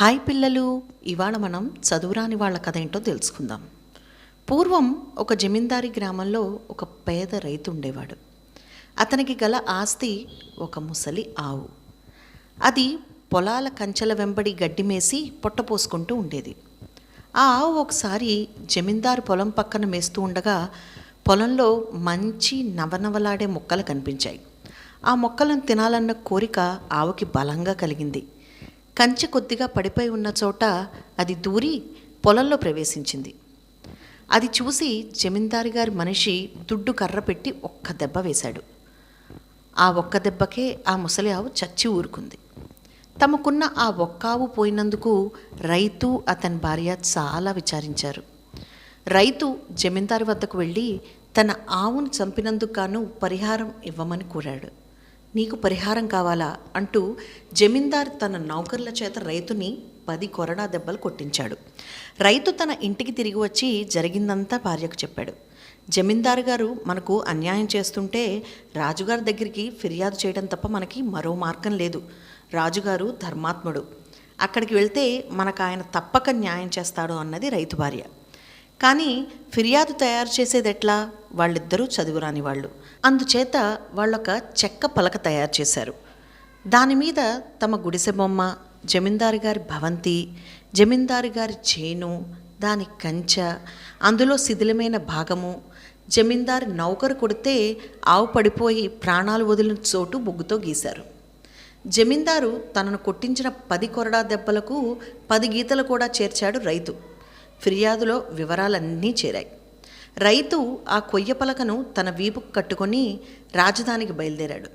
Hi పిల్లలు ఇవాళ మనం చదువురాని వాళ్ళ కథ ఏంటో తెలుసుకుందాం. పూర్వం ఒక జమీందారీ గ్రామంలో ఒక పేద రైతు ఉండేవాడు. అతనికి గల ఆస్తి ఒక ముసలి ఆవు. అది పొలాల కంచెల వెంబడి గడ్డి మేసి పొట్టపోసుకుంటూ ఉండేది. ఆ ఆవు ఒకసారి జమీందారు పొలం పక్కన మేస్తూ ఉండగా పొలంలో మంచి నవనవలాడే మొక్కలు కనిపించాయి. ఆ మొక్కలను తినాలన్న కోరిక ఆవుకి బలంగా కలిగింది. కంచె కొద్దిగా పడిపోయి ఉన్న చోట అది దూరి పొలంలో ప్రవేశించింది. అది చూసి జమీందారు గారి మనిషి దుడ్డు కర్ర పెట్టి ఒక్క దెబ్బ వేశాడు. ఆ ఒక్క దెబ్బకే ఆ ముసలి ఆవు చచ్చి ఊరుకుంది. తమకున్న ఆ ఒక్క ఆవు పోయినందుకు రైతు అతని భార్య చాలా విచారించారు. రైతు జమీందారు వద్దకు వెళ్ళి తన ఆవును చంపినందుకు గాను పరిహారం ఇవ్వమని కోరాడు. నీకు పరిహారం కావాలా అంటూ జమీందార్ తన నౌకర్ల చేత రైతుని పది కొరడా దెబ్బలు కొట్టించాడు. రైతు తన ఇంటికి తిరిగి వచ్చి జరిగిందంతా భార్యకు చెప్పాడు. జమీందారు గారు మనకు అన్యాయం చేస్తుంటే రాజుగారి దగ్గరికి ఫిర్యాదు చేయడం తప్ప మనకి మరో మార్గం లేదు. రాజుగారు ధర్మాత్ముడు. అక్కడికి వెళ్తే మనకు ఆయన తప్పక న్యాయం చేస్తాడు అన్నది రైతు భార్య. కానీ ఫిర్యాదు తయారు చేసేది ఎట్లా? వాళ్ళిద్దరూ చదువురాని వాళ్ళు. అందుచేత వాళ్ళొక చెక్క పలక తయారు చేశారు. దాని మీద తమ గుడిసె బొమ్మ జమీందారు గారి భవంతి జమీందారు గారి చేను దాని కంచ అందులో శిథిలమైన భాగము జమీందారు నౌకరు కొడితే ఆవు పడిపోయి ప్రాణాలు వదిలిన చోటు బొగ్గుతో గీశారు. జమీందారు తనను కొట్టించిన పది కొరడా దెబ్బలకు పది గీతలు కూడా చేర్చాడు రైతు. ఫిర్యాదులో వివరాలన్నీ చేరాయి. రైతు ఆ కొయ్య పలకను తన వీపుకు కట్టుకొని రాజధానికి బయలుదేరాడు.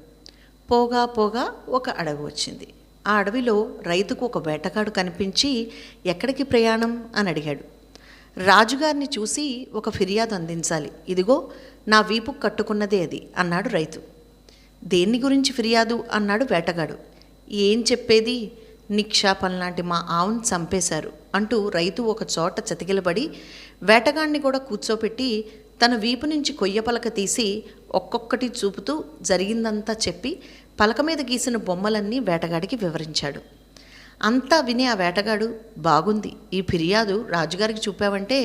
పోగా పోగా ఒక అడవి వచ్చింది. ఆ అడవిలో రైతుకు ఒక వేటగాడు కనిపించి ఎక్కడికి ప్రయాణం? అని అడిగాడు. రాజుగారిని చూసి ఒక ఫిర్యాదు అందించాలి. ఇదిగో నా వీపుకు కట్టుకున్నదే అది అన్నాడు రైతు. దేన్ని గురించి ఫిర్యాదు? అన్నాడు వేటగాడు. ఏం చెప్పేది? నిక్షాపం లాంటి మా ఆవును చంపేశారు అంటూ రైతు ఒక చోట చతికిలబడి వేటగాడిని కూడా కూర్చోపెట్టి తన వీపు నుంచి కొయ్య పలక తీసి ఒక్కొక్కటి చూపుతూ జరిగిందంతా చెప్పి పలక మీద గీసిన బొమ్మలన్నీ వేటగాడికి వివరించాడు. అంతా విని ఆ వేటగాడు బాగుంది ఈ ఫిర్యాదు రాజుగారికి చూపావంటే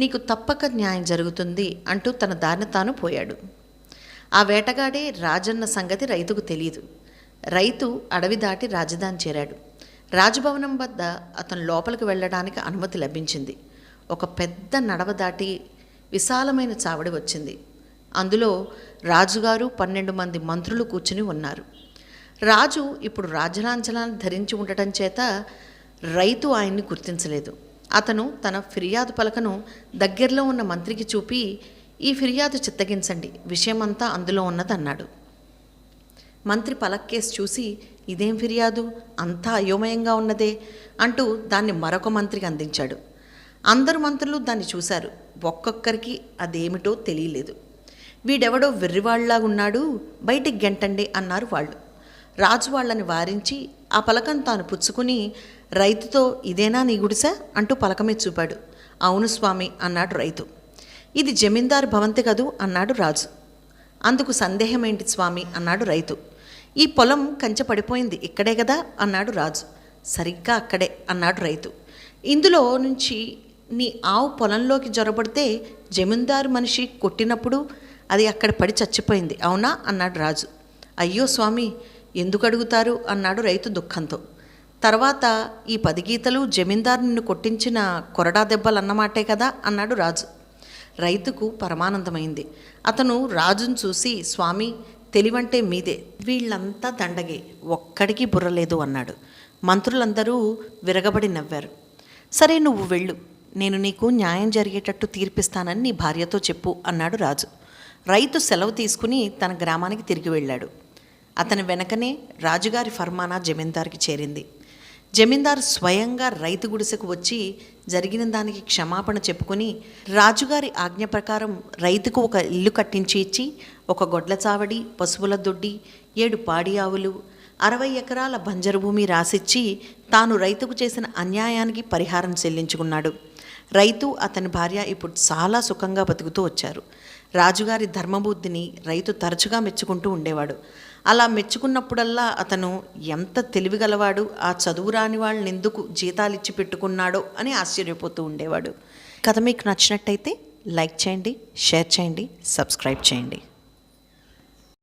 నీకు తప్పక న్యాయం జరుగుతుంది అంటూ తన దారిన తాను పోయాడు. ఆ వేటగాడే రాజన్న సంగతి రైతుకు తెలియదు రైతు అడవి దాటి రాజధాని చేరాడు. రాజభవనం వద్ద అతను లోపలికి వెళ్ళడానికి అనుమతి లభించింది. ఒక పెద్ద నడవ దాటి విశాలమైన చావడి వచ్చింది. అందులో రాజుగారు పన్నెండు మంది మంత్రులు కూర్చుని ఉన్నారు. రాజు ఇప్పుడు రాజలాంఛనాన్ని ధరించి ఉండటం చేత రైతు ఆయన్ని గుర్తించలేదు. అతను తన ఫిర్యాదు పలకను దగ్గరలో ఉన్న మంత్రికి చూపి ఈ ఫిర్యాదు చిత్తగించండి. విషయమంతా అందులో ఉన్నదన్నాడు. మంత్రి పలక్కేసి చూసి ఇదేం ఫిర్యాదు? అంతా అయోమయంగా ఉన్నదే అంటూ దాన్ని మరొక మంత్రికి అందించాడు. అందరు మంత్రులు దాన్ని చూశారు. ఒక్కొక్కరికి అదేమిటో తెలియలేదు. వీడెవడో వెర్రివాళ్ళాగున్నాడు బయటికి గెంటండి అన్నారు వాళ్ళు. రాజు వాళ్ళని వారించి ఆ పలకం తాను పుచ్చుకుని రైతుతో ఇదేనా నీ గుడిసా? అంటూ పలకమే చూపాడు. అవును స్వామి అన్నాడు రైతు. ఇది జమీందారు భవంతి కదూ? అన్నాడు రాజు. అందుకు సందేహమేంటి స్వామి? అన్నాడు రైతు. ఈ పొలం కంచె పడిపోయింది. ఇక్కడే కదా అన్నాడు రాజు. సరిగ్గా అక్కడే అన్నాడు రైతు. ఇందులో నుంచి నీ ఆవు పొలంలోకి జొరబడితే జమీందారు మనిషి కొట్టినప్పుడు అది అక్కడ పడి చచ్చిపోయింది. అవునా? అన్నాడు రాజు. అయ్యో స్వామి ఎందుకు అడుగుతారు? అన్నాడు రైతు దుఃఖంతో. తర్వాత ఈ పది గీతలు జమీందారు నిన్ను కొట్టించిన కొరడా దెబ్బలు అన్నమాటే కదా? అన్నాడు రాజు. రైతుకు పరమానందమైంది. అతను రాజును చూసి స్వామి తెలివంటే మీదే. వీళ్ళంతా దండగే. ఒక్కడికి బుర్రలేదు అన్నాడు. మంత్రులందరూ విరగబడి నవ్వారు. సరే నువ్వు వెళ్ళు. నేను నీకు న్యాయం జరిగేటట్టు తీర్పిస్తానని నీ భార్యతో చెప్పు అన్నాడు రాజు. రైతు సెలవు తీసుకుని తన గ్రామానికి తిరిగి వెళ్ళాడు. అతని వెనకనే రాజుగారి ఫర్మానా జమీందార్కి చేరింది. జమీందారు స్వయంగా రైతు గుడిసెకు వచ్చి జరిగిన దానికి క్షమాపణ చెప్పుకొని రాజుగారి ఆజ్ఞ ప్రకారం రైతుకు ఒక ఇల్లు కట్టించి ఇచ్చి ఒక గొడ్ల చావడి పశువుల దొడ్డి ఏడు పాడి ఆవులు అరవై ఎకరాల బంజరు భూమి రాసిచ్చి తాను రైతుకు చేసిన అన్యాయానికి పరిహారం చెల్లించుకున్నాడు. రైతు అతని భార్య ఇప్పుడు చాలా సుఖంగా బతుకుతూ వచ్చారు. రాజుగారి ధర్మబుద్ధిని రైతు తరచుగా మెచ్చుకుంటూ ఉండేవాడు. అలా మెచ్చుకున్నప్పుడల్లా అతను ఎంత తెలివిగలవాడు ఆ చదువు రాని వాళ్ళని ఎందుకు జీతాలు ఇచ్చి పెట్టుకున్నాడో అని ఆశ్చర్యపోతూ ఉండేవాడు. కథ మీకు నచ్చినట్టయితే లైక్ చేయండి షేర్ చేయండి సబ్స్క్రైబ్ చేయండి.